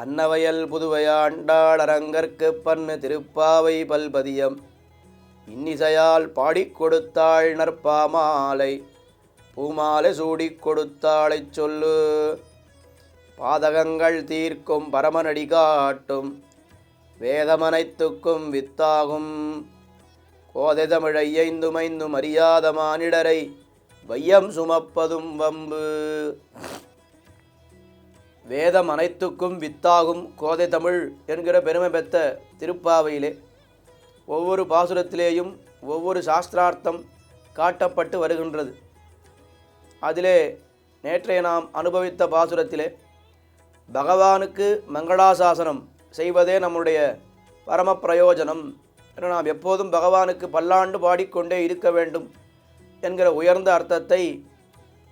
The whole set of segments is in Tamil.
அன்னவயல் புதுவையாண்டாள் அரங்கற்கு பண்ணு திருப்பாவை பல்பதியம். இன்னிசையால் பாடிக் கொடுத்தாள் நற்பாமாலை பூமாலை சூடிக் கொடுத்தாளைச் சொல்லு. பாதகங்கள் தீர்க்கும் பரமனடி காட்டும். வேதமனைத்துக்கும் வித்தாகும். கோதை தமிழை ஐந்துமைந்தும் அறியாத மானிடரை வையம் சுமப்பதும் வம்பு. வேதம் அனைத்துக்கும் வித்தாகும் கோதை தமிழ் என்கிற பெருமை பெற்ற திருப்பாவையிலே ஒவ்வொரு பாசுரத்திலேயும் ஒவ்வொரு சாஸ்திரார்த்தம் காட்டப்பட்டு வருகின்றது. அதிலே நேற்றைய நாம் அனுபவித்த பாசுரத்திலே பகவானுக்கு மங்களாசாசனம் செய்வதே நம்முடைய பரம பிரயோஜனம் என நாம் எப்போதும் பகவானுக்கு பல்லாண்டு பாடிக்கொண்டே இருக்க வேண்டும் என்கிற உயர்ந்த அர்த்தத்தை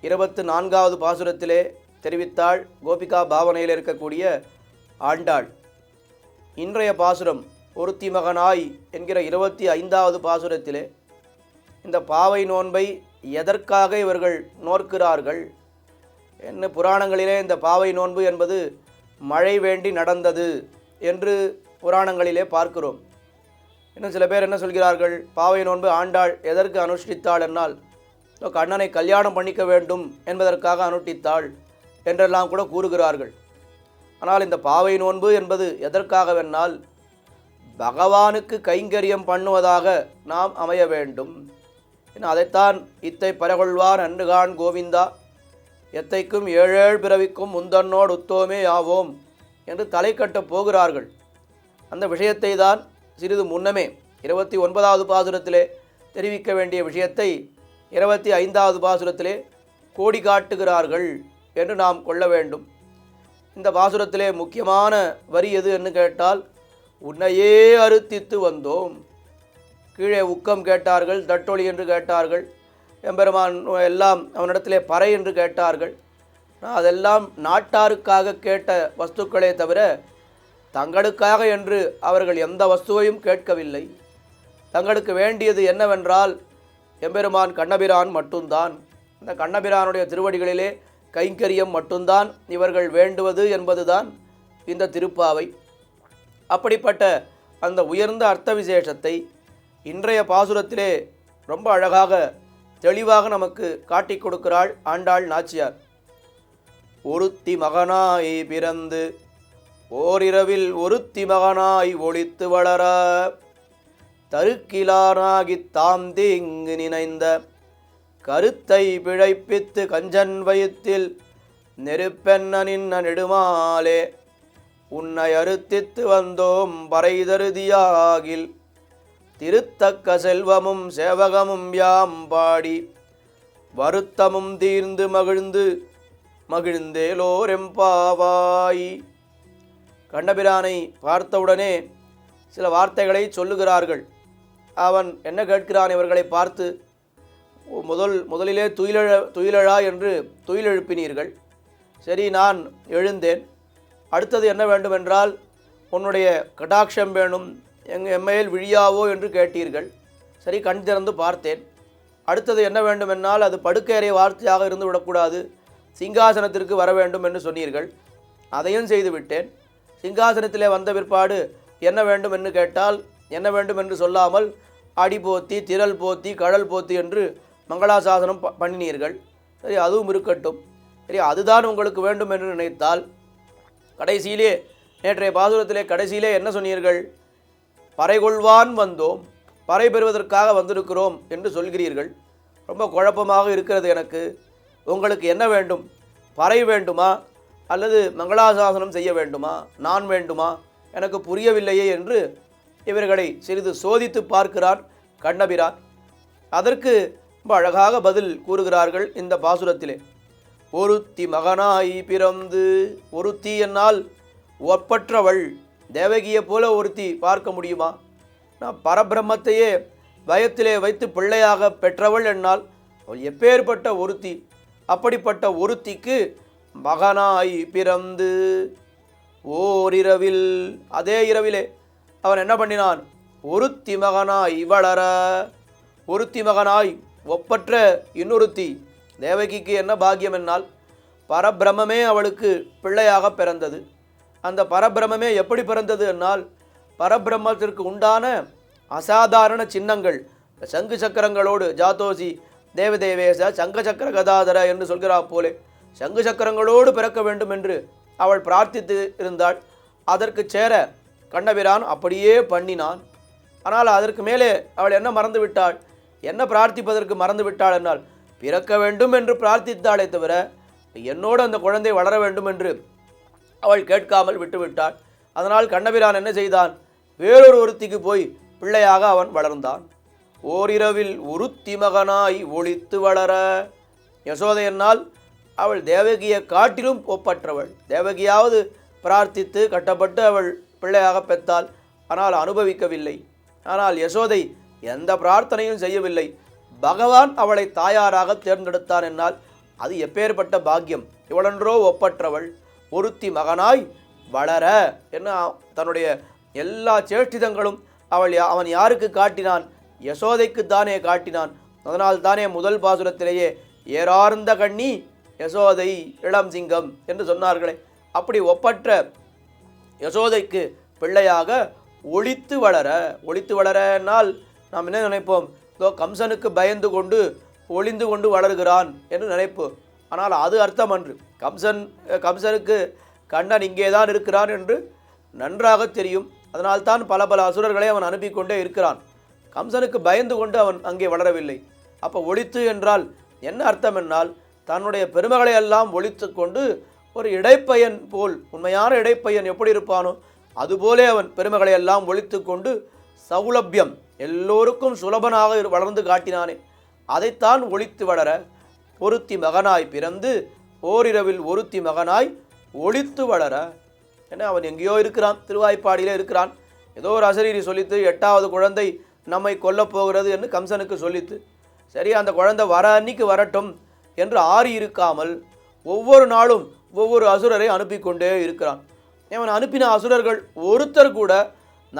இருபத்து நான்காவது பாசுரத்திலே தெரிவித்தாள். கோபிகா பாவனையில் இருக்கக்கூடிய ஆண்டாள். இன்றைய பாசுரம் ஒருத்தி மகனாய் என்கிற இருபத்தி ஐந்தாவது பாசுரத்திலே இந்த பாவை நோன்பை எதற்காக இவர்கள் நோர்க்கிறார்கள் என்ன புராணங்களிலே இந்த பாவை நோன்பு என்பது மழை வேண்டி நடந்தது என்று புராணங்களிலே பார்க்கிறோம். இன்னும் சில பேர் என்ன சொல்கிறார்கள்? பாவை நோன்பு ஆண்டாள் எதற்கு அனுஷ்டித்தாள் என்னால் கண்ணனை கல்யாணம் பண்ணிக்க வேண்டும் என்பதற்காக அனுஷ்டித்தாள். என்றெல்லாம் கூட கூறுகிறார்கள். ஆனால் இந்த பாவை நோன்பு என்பது எதற்காகவென்னால் பகவானுக்கு கைங்கரியம் பண்ணுவதாக நாம் அமைய வேண்டும். அதைத்தான் இத்தை பரகொள்வார் அன்றுகான் கோவிந்தா. எத்தைக்கும் ஏழேழு பிறவிக்கும் முந்தன்னோடு உத்தோமே ஆவோம் என்று தலை கட்டப் போகிறார்கள். அந்த விஷயத்தை தான் சிறிது முன்னமே இருபத்தி ஒன்பதாவது பாசுரத்திலே தெரிவிக்க வேண்டிய விஷயத்தை இருபத்தி ஐந்தாவது பாசுரத்திலே கோடி காட்டுகிறார்கள். என்று நாம் கொள்ள வேண்டும். இந்த பாசுரத்திலே முக்கியமான வரி எது என்று கேட்டால் உன்னையே அறுத்தித்து வந்தோம். கீழே உக்கம் கேட்டார்கள் தட்டொளி என்று கேட்டார்கள் எம்பெருமான் எல்லாம் அவனிடத்திலே பறை என்று கேட்டார்கள். அதெல்லாம் நாட்டாருக்காக கேட்ட வஸ்துக்களே தவிர தங்களுக்காக என்று அவர்கள் எந்த வஸ்துவையும் கேட்கவில்லை. தங்களுக்கு வேண்டியது என்னவென்றால் எம்பெருமான் கண்ணபிரான் மட்டும்தான். இந்த கண்ணபிரானுடைய திருவடிகளிலே கைங்கரியம் மட்டும்தான் இவர்கள் வேண்டுவது என்பதுதான் இந்த திருப்பாவை. அப்படிப்பட்ட அந்த உயர்ந்த அர்த்த விசேஷத்தை இன்றைய பாசுரத்திலே ரொம்ப அழகாக தெளிவாக நமக்கு காட்டிக் கொடுக்கிறாள் ஆண்டாள் நாச்சியார். ஒருத்தி மகனாய் பிறந்து ஓரிரவில் ஒருத்தி மகனாய் ஒழித்து வளர தருக்கிலானாகித் தாம் தீங்கு நினைந்த கருத்தை பிழைப்பித்து கஞ்சன் வயித்தில் நெருப்பெண்ணனின் நெடுமாலே உன்னை அறுத்தித்து வந்தோம் பறைதருதியாகில். திருத்தக்க செல்வமும் சேவகமும் யாம் பாடி வருத்தமும் தீர்ந்து மகிழ்ந்து மகிழ்ந்தேலோரெம்பாவாய் கண்டபிரானை பார்த்தவுடனே சில வார்த்தைகளை சொல்லுகிறார்கள். அவன் என்ன கேட்கிறான் இவர்களை பார்த்து? முதல் முதலிலே துயிலழ துயிலழா என்று துயிலெழுப்பினீர்கள். சரி நான் எழுந்தேன். அடுத்தது என்ன வேண்டுமென்றால் உன்னுடைய கடாட்சம் வேணும் எங் எம்மையில் விழியாவோ என்று கேட்டீர்கள். சரி கண் திறந்து பார்த்தேன். அடுத்தது என்ன வேண்டுமென்றால் அது படுக்கையறை வார்த்தையாக இருந்து விடக்கூடாது. சிங்காசனத்திற்கு வர வேண்டும் என்று சொன்னீர்கள். அதையும் செய்து விட்டேன். சிங்காசனத்திலே வந்த பிற்பாடு என்ன வேண்டும் என்று கேட்டால் என்ன வேண்டும் என்று சொல்லாமல் அடி போத்தி திரள் போத்தி கடல் போத்தி என்று மங்களாசாசனம் ப- பண்ணினீர்கள். சரி அதுவும் இருக்கட்டும். சரி அதுதான் உங்களுக்கு வேண்டும் என்று நினைத்தால் கடைசியிலே நேற்றைய பாசுரத்திலே கடைசியிலே என்ன சொன்னீர்கள்? பறைகொள்வான் வந்தோம் பறை பெறுவதற்காக வந்திருக்கிறோம் என்று சொல்கிறீர்கள். ரொம்ப குழப்பமாக இருக்கிறது எனக்கு. உங்களுக்கு என்ன வேண்டும்? பறை வேண்டுமா? அல்லது மங்களாசாசனம் செய்ய வேண்டுமா? நான் வேண்டுமா? எனக்கு புரியவில்லையே என்று இவர்களை சிறிது சோதித்து பார்க்கிறான் கண்ணபிரான். அதற்கு ரொம்ப அழகாக பதில் கூறுகிறார்கள் இந்த பாசுரத்திலே. ஒருத்தி மகனாய் பிறந்து ஒருத்தி என்னால் ஒப்பற்றவள் தேவகியைப் போல ஒருத்தி பார்க்க முடியுமா? நான் பரபிரம்மத்தையே வயத்திலே வைத்து பிள்ளையாக பெற்றவள் என்னால் அவள் எப்பேற்பட்ட ஒருத்தி அப்படிப்பட்ட ஒருத்திக்கு மகனாய் பிறந்து ஓரிரவில் அதே இரவிலே அவன் என்ன பண்ணினான்? ஒருத்தி மகனாய் வளர ஒருத்தி மகனாய் ஒப்பற்ற இன்னொருத்தி தேவகிக்கு என்ன பாக்கியம் என்னால்? பரபிரமே அவளுக்கு பிள்ளையாக பிறந்தது. அந்த பரபிரமே எப்படி பிறந்தது என்னால்? பரபிரம்மத்திற்கு உண்டான அசாதாரண சின்னங்கள் சங்கு சக்கரங்களோடு ஜாதோசி தேவதேவேச சங்க சக்கர கதாதர என்று சொல்கிறா போலே சங்கு சக்கரங்களோடு பிறக்க வேண்டும் என்று அவள் பிரார்த்தித்து இருந்தாள். அதற்கு சேர கண்ணபிரான் அப்படியே பண்ணினான். ஆனால் அதற்கு மேலே அவள் என்ன மறந்து விட்டாள் என்ன பிரார்த்திப்பதற்கு மறந்து விட்டாள் என்னால் பிறக்க வேண்டும் என்று பிரார்த்தித்தாளே தவிர என்னோடு அந்த குழந்தை வளர வேண்டும் என்று அவள் கேட்காமல் விட்டுவிட்டாள். அதனால் கண்ணபிரான் என்ன செய்தான்? வேறொரு ஒருத்திக்கு போய் பிள்ளையாக அவன் வளர்ந்தான். ஓரிரவில் உருத்தி மகனாய் ஒழித்து வளர. யசோதையனால் அவள் தேவகியை காட்டிலும் ஒப்பற்றவள். தேவகியாவது பிரார்த்தித்து கட்டப்பட்டு அவள் பிள்ளையாக பெற்றாள். ஆனால் அனுபவிக்கவில்லை. ஆனால் யசோதை எந்த பிரார்த்தனையும் செய்யவில்லை. பகவான் அவளை தாயாராக தேர்ந்தெடுத்தான் என்னால். அது எப்பேற்பட்ட பாக்கியம். இவளன்றோ ஒப்பற்றவள். ஒருத்தி மகனாய் வளர என்ன தன்னுடைய எல்லா சேஷ்டிதங்களும் அவள் யா- அவன் யாருக்கு காட்டினான்? யசோதைக்கு தானே காட்டினான். அதனால் தானே முதல் பாசுரத்திலேயே ஏறார்ந்த கண்ணி யசோதை இளம் சிங்கம் என்று சொன்னார்களே. அப்படி ஒப்பற்ற யசோதைக்கு பிள்ளையாக ஒழித்து வளர ஒளித்து வளரனால் நாம் என்ன நினைப்போம்? இதோ கம்சனுக்கு பயந்து கொண்டு ஒளிந்து கொண்டு வளர்கிறான் என்று நினைப்போம் ஆனால் அது அர்த்தம் அன்று. கம்சன் கம்சனுக்கு கண்ணன் இங்கே தான் இருக்கிறான் என்று நன்றாக தெரியும். அதனால்தான் பல பல அசுரர்களை அவன் அனுப்பி கொண்டே இருக்கிறான். கம்சனுக்கு பயந்து கொண்டு அவன் அங்கே வளரவில்லை. அப்போ ஒளித்து என்றால் என்ன அர்த்தம் என்னால்? தன்னுடைய பெருமகளை எல்லாம் ஒழித்து கொண்டு ஒரு இடைப்பையன் போல் உண்மையான இடைப்பையன் எப்படி இருப்பானோ? அதுபோலே அவன் பெருமகளை எல்லாம் ஒழித்து கொண்டு சௌலபியம் எல்லோருக்கும் சுலபனாக வளர்ந்து காட்டினானே. அதைத்தான் ஒழித்து வளர ஒருத்தி மகனாய் பிறந்து ஓரிரவில் ஒருத்தி மகனாய் ஒழித்து வளர. ஏன்னா அவன் எங்கேயோ இருக்கிறான் திருவாய்ப்பாடியிலே இருக்கிறான். ஏதோ ஒரு அசரீரி சொல்லித்து எட்டாவது குழந்தை நம்மை கொல்லப் போகிறது என்று கம்சனுக்கு சொல்லித்து சரி அந்த குழந்தை வர அன்னைக்கு வரட்டும் என்று ஆறி இருக்காமல் ஒவ்வொரு நாளும் ஒவ்வொரு அசுரரை அனுப்பி கொண்டே இருக்கிறான். அவன் அனுப்பின அசுரர்கள் ஒருத்தர் கூட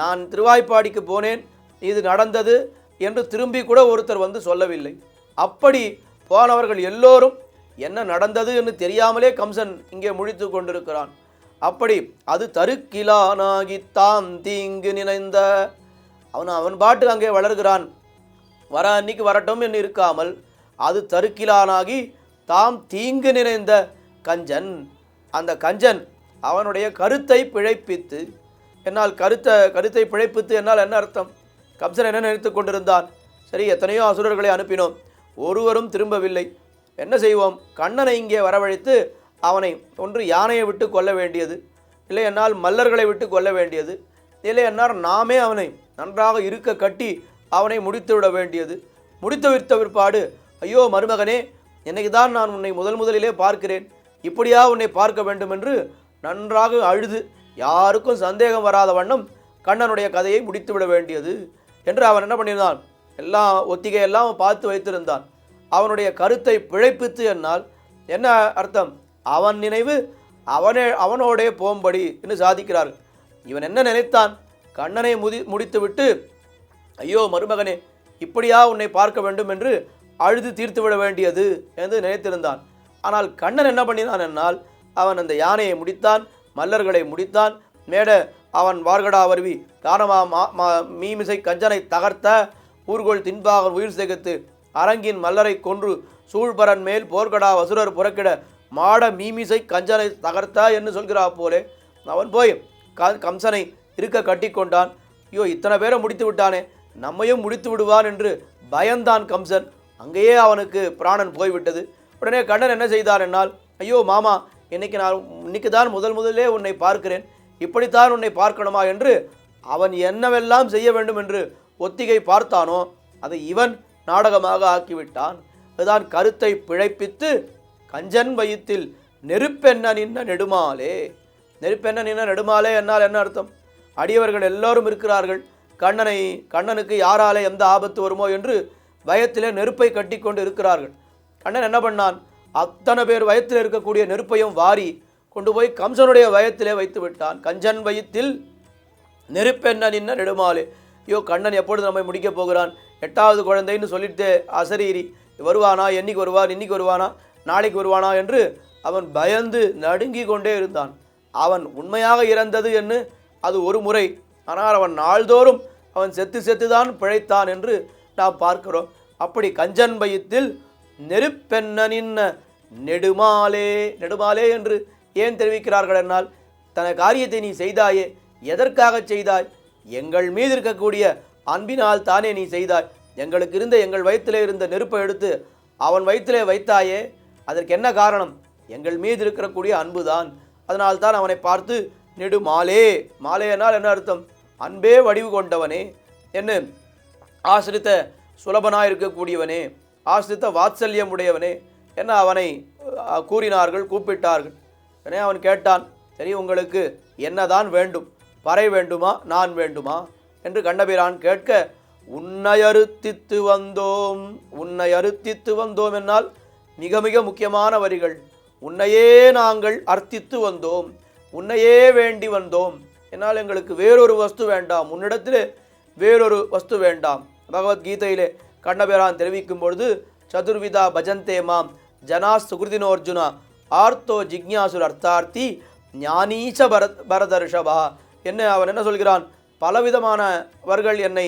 நான் திருவாய்ப்பாடிக்கு போனேன் இது நடந்தது என்று திரும்பி கூட ஒருத்தர் வந்து சொல்லவில்லை. அப்படி போனவர்கள் எல்லோரும் என்ன நடந்தது என்று தெரியாமலே கம்சன் இங்கே முழித்து கொண்டிருக்கிறான். அப்படி அது தருக்கிலானாகி தாம் தீங்கு நினைந்த அவன் அவன் பாட்டு அங்கே வளர்கிறான். வர அன்னைக்கு வரட்டும் என்று இருக்காமல் அது தருக்கிலானாகி தாம் தீங்கு நிறைந்த கஞ்சன் அந்த கஞ்சன் அவனுடைய கருத்தை பிழைப்பித்து என்னால் கருத்தை கருத்தை பிழைப்பித்து என்னால் என்ன அர்த்தம்? கம்சன் என்ன நினைத்து கொண்டிருந்தான்? சரி எத்தனையோ அசுரர்களை அனுப்பினோம். ஒருவரும் திரும்பவில்லை. என்ன செய்வோம்? கண்ணனை இங்கே வரவழைத்து அவனை ஒன்று யானையை விட்டு கொல்ல வேண்டியது. இல்லை என்னால் மல்லர்களை விட்டு கொல்ல வேண்டியது. இல்லை என்னால் நாமே அவனை நன்றாக இருக்க கட்டி அவனை முடித்து விட வேண்டியது. முடித்து விட்ட பிற்பாடு ஐயோ மருமகனே இன்னைக்கு தான் நான் உன்னை முதல் முதலிலே பார்க்கிறேன்? இப்படியா உன்னை பார்க்க வேண்டும் என்று நன்றாக அழுது யாருக்கும் சந்தேகம் வராத வண்ணம் கண்ணனுடைய கதையை முடித்து விட வேண்டியது. என்று அவன் என்ன பண்ணியிருந்தான்? எல்லாம் ஒத்திகையெல்லாம் பார்த்து வைத்திருந்தான். அவனுடைய கருத்தை பிழைப்பித்து என்னால் என்ன அர்த்தம்? அவன் நினைவு அவனே அவனோடே போம்படி என்று சாதிக்கிறார்கள். இவன் என்ன நினைத்தான்? கண்ணனை முதி முடித்துவிட்டு ஐயோ மருமகனே இப்படியா உன்னை பார்க்க வேண்டும் என்று அழுது தீர்த்து விட வேண்டியது என்று நினைத்திருந்தான். ஆனால் கண்ணன் என்ன பண்ணினான் என்னால்? அவன் அந்த யானையை முடித்தான் மல்லர்களை முடித்தான் மேட அவன் வார்கடா வருவி தானமா மா- மா- மீமிசை கஞ்சனை தகர்த்த ஊர்கோள் தின்பாக உயிர் சேகத்து அரங்கின் மல்லரை கொன்று சூழ்பரன் மேல் போர்கடா வசுரர் புறக்கிட மாட மீமிசை கஞ்சனை தகர்த்தா என்று சொல்கிறா போலே. அவன் போய் க- கம்சனை இருக்க கட்டிக்கொண்டான் ஐயோ இத்தனை பேரை முடித்து விட்டானே. நம்மையும் முடித்து விடுவான் என்று பயந்தான் கம்சன். அங்கேயே அவனுக்கு பிராணன் போய்விட்டது. உடனே கண்ணன் என்ன செய்தான் என்னால்? ஐயோ மாமா இன்னைக்கு நான் இன்னைக்கு தான் முதல் முதலே உன்னை பார்க்கிறேன். இப்படித்தான் உன்னை பார்க்கணுமா என்று அவன் என்னவெல்லாம் செய்ய வேண்டும் என்று ஒத்திகை பார்த்தானோ அதை இவன் நாடகமாக ஆக்கிவிட்டான். அதுதான் கருத்தை பிழைப்பித்து கஞ்சன் வயிற்றில் நெருப்பென்ன நின்ன நெடுமாலே. நெருப்பென்ன நின்ன நெடுமாலே என்னால் என்ன அர்த்தம்? அடியவர்கள் எல்லோரும் இருக்கிறார்கள். கண்ணனை கண்ணனுக்கு யாராலே எந்த ஆபத்து வருமோ என்று பயத்திலே நெருப்பை கட்டிக்கொண்டு இருக்கிறார்கள். கண்ணன் என்ன பண்ணான்? அத்தனை பேர் வயத்தில் இருக்கக்கூடிய நெருப்பையும் வாரி கொண்டு போய் கம்சனுடைய வயத்திலே வைத்து விட்டான். கஞ்சன் வயிற்றில் நெருப்பென்ன நின்ன நெடுமாலே. ஐயோ கண்ணன் எப்பொழுது நம்மை முடிக்கப் போகிறான்? எட்டாவது குழந்தைன்னு சொல்லிட்டு அசரீரி வருவானா? என்னைக்கு வருவான்? இன்னைக்கு வருவானா? நாளைக்கு வருவானா? என்று அவன் பயந்து நடுங்கி கொண்டே இருந்தான். அவன் உண்மையாக இறந்தது என்று அது ஒரு முறை. ஆனால் அவன் நாள்தோறும் அவன் செத்து செத்துதான் பிழைத்தான் என்று நாம் பார்க்கிறோம். அப்படி கஞ்சன் பயத்தில் நெருப்பெண்ணனின் நெடுமாலே நெடுமாலே என்று ஏன் தெரிவிக்கிறார்கள் என்னால் தன காரியத்தை நீ செய்தாயே எதற்காக செய்தாய்? எங்கள் மீது இருக்கக்கூடிய அன்பினால் தானே நீ செய்தாய். எங்களுக்கு இருந்த எங்கள் வயிற்றிலே இருந்த நெருப்பை எடுத்து அவன் வயிற்றிலே வைத்தாயே அதற்கு என்ன காரணம்? எங்கள் மீது இருக்கக்கூடிய அன்புதான். அதனால் தான் அவனை பார்த்து நெடு மாலே மாலேனால் என்ன அர்த்தம்? அன்பே வடிவு கொண்டவனே என்ன ஆசிரித்த சுலபனாக இருக்கக்கூடியவனே ஆசிரித்த வாத்சல்யம் உடையவனே என்ன அவனை கூறினார்கள் கூப்பிட்டார்கள். உடனே அவன் கேட்டான் சரி உங்களுக்கு என்னதான் வேண்டும்? பறை வேண்டுமா? நான் வேண்டுமா? என்று கண்டபிரான் கேட்க உன்னை அறுத்தித்து வந்தோம் உன்னை அறுத்தித்து வந்தோம் என்னால் மிக மிக முக்கியமான வரிகள். உன்னையே நாங்கள் அர்த்தித்து வந்தோம் உன்னையே வேண்டி வந்தோம். என்னால் எங்களுக்கு வேறொரு வஸ்து வேண்டாம். உன்னிடத்தில் வேறொரு வஸ்து வேண்டாம். பகவத்கீதையிலே கண்ணபிரான் தெரிவிக்கும் பொழுது சதுர்விதா பஜந்தே மாம் ஜனா சுகிருதினோர்ஜுனா ஆர்த்தோ ஜிக்ஞாசுர் அர்த்தார்த்தி ஞானீச்ச பரத் பரதர்ஷபா என்ன அவன் என்ன சொல்கிறான்? பலவிதமானவர்கள் என்னை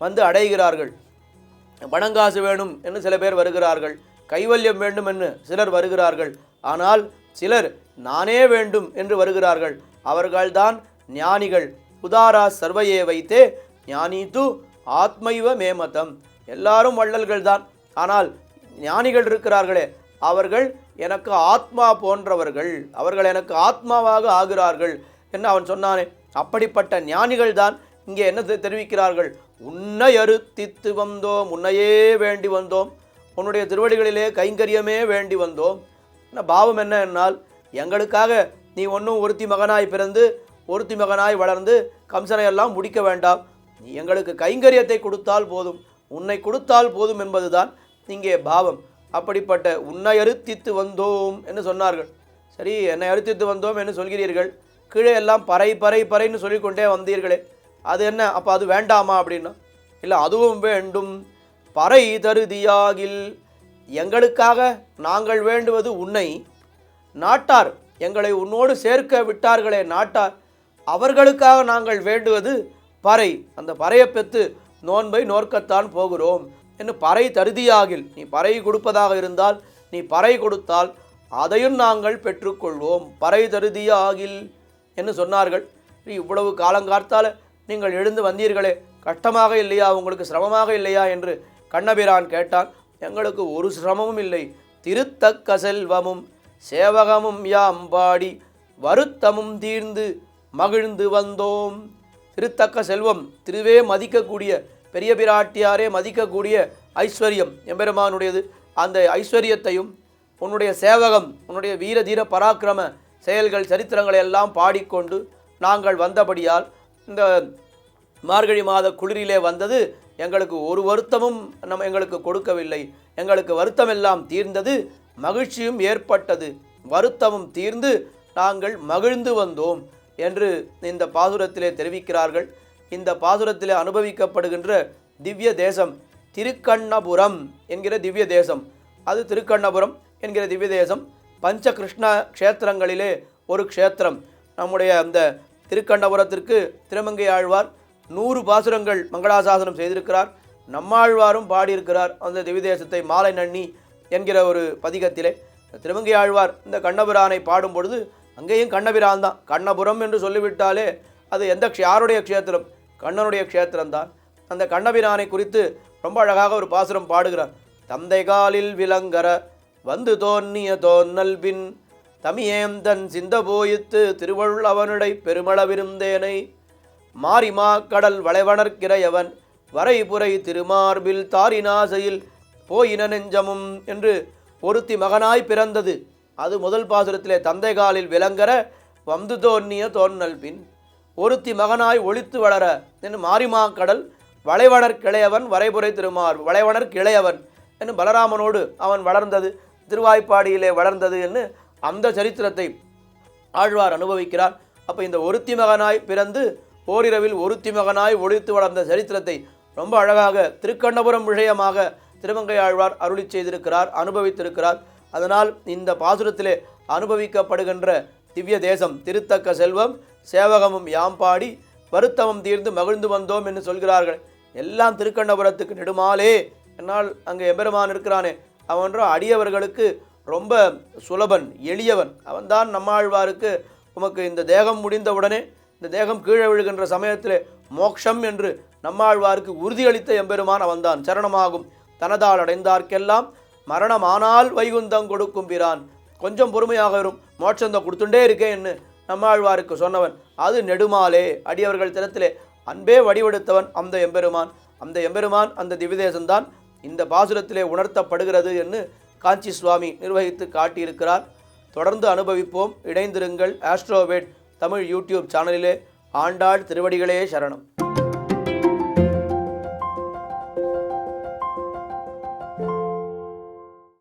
வந்து அடைகிறார்கள். பணங்காசு வேணும் என்று சில பேர் வருகிறார்கள். கைவல்யம் வேண்டும் என்று சிலர் வருகிறார்கள். ஆனால் சிலர் நானே வேண்டும் என்று வருகிறார்கள். அவர்கள்தான் ஞானிகள். உதாரா சர்வையே வைத்தே ஞானி து ஆத்மைவ மேமதம். எல்லாரும் வள்ளல்கள் தான் ஆனால் ஞானிகள் இருக்கிறார்களே அவர்கள் எனக்கு ஆத்மா போன்றவர்கள் அவர்கள் எனக்கு ஆத்மாவாக ஆகிறார்கள் என்று அவன் சொன்னானே. அப்படிப்பட்ட ஞானிகள் தான் இங்கே என்ன தெரிவிக்கிறார்கள்? உன்னை அறுத்தித்து வந்தோம் உன்னையே வேண்டி வந்தோம். உன்னுடைய திருவடிகளிலே கைங்கரியமே வேண்டி வந்தோம். என்ன பாவம் என்ன என்னால்? எங்களுக்காக நீ ஒன்றும் ஒருத்தி மகனாய் பிறந்து ஒருத்தி மகனாய் வளர்ந்து கம்சனை எல்லாம் முடிக்க வேண்டாம். நீ எங்களுக்கு கைங்கரியத்தை கொடுத்தால் போதும். உன்னை கொடுத்தால் போதும் என்பதுதான் இங்கே பாவம். அப்படிப்பட்ட உன்னை அறுத்தித்து வந்தோம் என்று சொன்னார்கள். சரி என்னை அறுத்தித்து வந்தோம் என்று சொல்கிறீர்கள். கீழே எல்லாம் பறை பறை பறைன்னு சொல்லிக்கொண்டே வந்தீர்களே. அது என்ன? அப்போ அது வேண்டாமா அப்படின்னா? இல்லை அதுவும் வேண்டும். பறை தருதியாகில் எங்களுக்காக நாங்கள் வேண்டுவது உன்னை. நாட்டார் எங்களை உன்னோடு சேர்க்க விட்டார்களே நாட்டார். அவர்களுக்காக நாங்கள் வேண்டுவது பறை. அந்த பறையை பெற்று நோன்பை நோர்க்கத்தான் போகிறோம். என்று பறை தருதியாகில் நீ பறை கொடுப்பதாக இருந்தால் நீ பறை கொடுத்தால் அதையும் நாங்கள் பெற்றுக்கொள்வோம். பறை தருதியாகில் என்று சொன்னார்கள். இவ்வளவு காலங்கார்த்தால் நீங்கள் எழுந்து வந்தீர்களே கஷ்டமாக இல்லையா உங்களுக்கு சிரமமாக இல்லையா என்று கண்ணபிரான் கேட்டான். எங்களுக்கு ஒரு சிரமமும் இல்லை. திருத்தக்க செல்வமும் சேவகமும் யாம் பாடி வருத்தமும் தீர்ந்து மகிழ்ந்து வந்தோம். திருத்தக்க செல்வம் திருவே மதிக்கக்கூடிய பெரிய பிராட்டியாரே மதிக்கக்கூடிய ஐஸ்வர்யம் எம்பெருமானுடையது. அந்த ஐஸ்வர்யத்தையும் உன்னுடைய சேவகம் உன்னுடைய வீர தீர பராக்கிரம செயல்கள் சரித்திரங்களை எல்லாம் பாடிக்கொண்டு நாங்கள் வந்தபடியால் இந்த மார்கழி மாத குளிரிலே வந்தது எங்களுக்கு ஒரு வருத்தமும் நம்ம எங்களுக்கு கொடுக்கவில்லை. எங்களுக்கு வருத்தமெல்லாம் தீர்ந்தது மகிழ்ச்சியும் ஏற்பட்டது. வருத்தமும் தீர்ந்து நாங்கள் மகிழ்ந்து வந்தோம் என்று இந்த பாசுரத்திலே தெரிவிக்கிறார்கள். இந்த பாசுரத்தில் அனுபவிக்கப்படுகின்ற திவ்ய தேசம் திருக்கண்ணபுரம் என்கிற திவ்ய தேசம். அது திருக்கண்ணபுரம் என்கிற திவ்ய தேசம். பஞ்ச கிருஷ்ண க்ஷேத்திரங்களிலே ஒரு க்ஷேத்திரம். நம்முடைய அந்த திருக்கண்ணபுரத்திற்கு திருமங்கை ஆழ்வார் நூறு பாசுரங்கள் மங்களாசாசனம் செய்திருக்கிறார். நம்மாழ்வாரும் பாடியிருக்கிறார் அந்த திவ்ய தேசத்தை மாலை நன்னி என்கிற ஒரு பதிகத்திலே. திருமங்கை ஆழ்வார் இந்த கண்ணபிரானை பாடும் பொழுது அங்கேயும் கண்ணபிரான் தான். கண்ணபுரம் என்று சொல்லிவிட்டாலே அது எந்த யாருடைய க்ஷேத்திரம்? கண்ணனுடைய க்ஷேத்திரம்தான் அந்த கண்ணபிரானை குறித்து ரொம்ப அழகாக ஒரு பாசுரம் பாடுகிறார். தந்தை காலில் விலங்கர வந்து தோன்னிய தோன்னல் பின் தமியேந்தன் சிந்த போயித்து திருவள்ளுவனுடை அவனுடை பெருமளவிருந்தேனை. மாரிமா கடல் வளைவனர்க்கிறையவன் வரைபுரை திருமார்பில் தாரிநாசையில் போயின நெஞ்சமும் என்று ஒருத்தி மகனாய் பிறந்தது. அது முதல் பாசுரத்திலே தந்தை காலில் விளங்கர வந்து தோன்னிய தோன்னல் பின். ஒருத்தி மகனாய் ஒழித்து வளர என்று மாரிமா கடல் வளைவனர் கிளையவன் வரைபுரை திருமார் வளைவனர் கிளையவன் என்று பலராமனோடு அவன் வளர்ந்தது திருவாய்ப்பாடியிலே வளர்ந்தது என்று அந்த சரித்திரத்தை ஆழ்வார் அனுபவிக்கிறார். அப்போ இந்த ஒருத்தி மகனாய் பிறந்து ஓரிரவில் ஒருத்தி மகனாய் ஒழித்து வளர்ந்த சரித்திரத்தை ரொம்ப அழகாக திருக்கண்ணபுரம் விஷயமாக திருமங்கை ஆழ்வார் அருளி செய்திருக்கிறார் அனுபவித்திருக்கிறார். அதனால் இந்த பாசுரத்திலே அனுபவிக்கப்படுகின்ற திவ்ய தேசம் திருத்தக்க செல்வம் சேவகமும் யாம் பாடி வருத்தமும் தீர்ந்து மகிழ்ந்து வந்தோம் என்று சொல்கிறார்கள். எல்லாம் திருக்கண்ணபுரத்துக்கு நெடுமாலே. என்னால் அங்கே எம்பெருமான் இருக்கிறானே. அவன்றோ அடியவர்களுக்கு ரொம்ப சுலபன் எளியவன். அவன்தான் நம்மாழ்வாருக்கு உமக்கு இந்த தேகம் முடிந்தவுடனே இந்த தேகம் கீழே விழுகின்ற சமயத்தில் மோக்ஷம் என்று நம்மாழ்வாருக்கு உறுதியளித்த எம்பெருமான் அவன்தான். சரணமாகும். தனதால் அடைந்தார்க்கெல்லாம் மரணமானால் வைகுந்தம் கொடுக்கும் பிரான் கொஞ்சம் பொறுமையாக வரும் மோட்சந்தம் கொடுத்துட்டே இருக்கேன்னு நம்மாழ்வாருக்கு சொன்னவன் அது நெடுமாலே. அடியவர்கள் தினத்திலே அன்பே வடிவெடுத்தவன் அந்த எம்பெருமான். அந்த எம்பெருமான் அந்த திவ்யதேசம்தான் இந்த பாசுரத்திலே உணர்த்தப்படுகிறது என்று காஞ்சி சுவாமி நிர்வகித்து காட்டியிருக்கிறார். தொடர்ந்து அனுபவிப்போம். இணைந்திருங்கள் ஆஸ்ட்ரோவேட் தமிழ் யூடியூப் சேனலிலே. ஆண்டாள் திருவடிகளே சரணம்.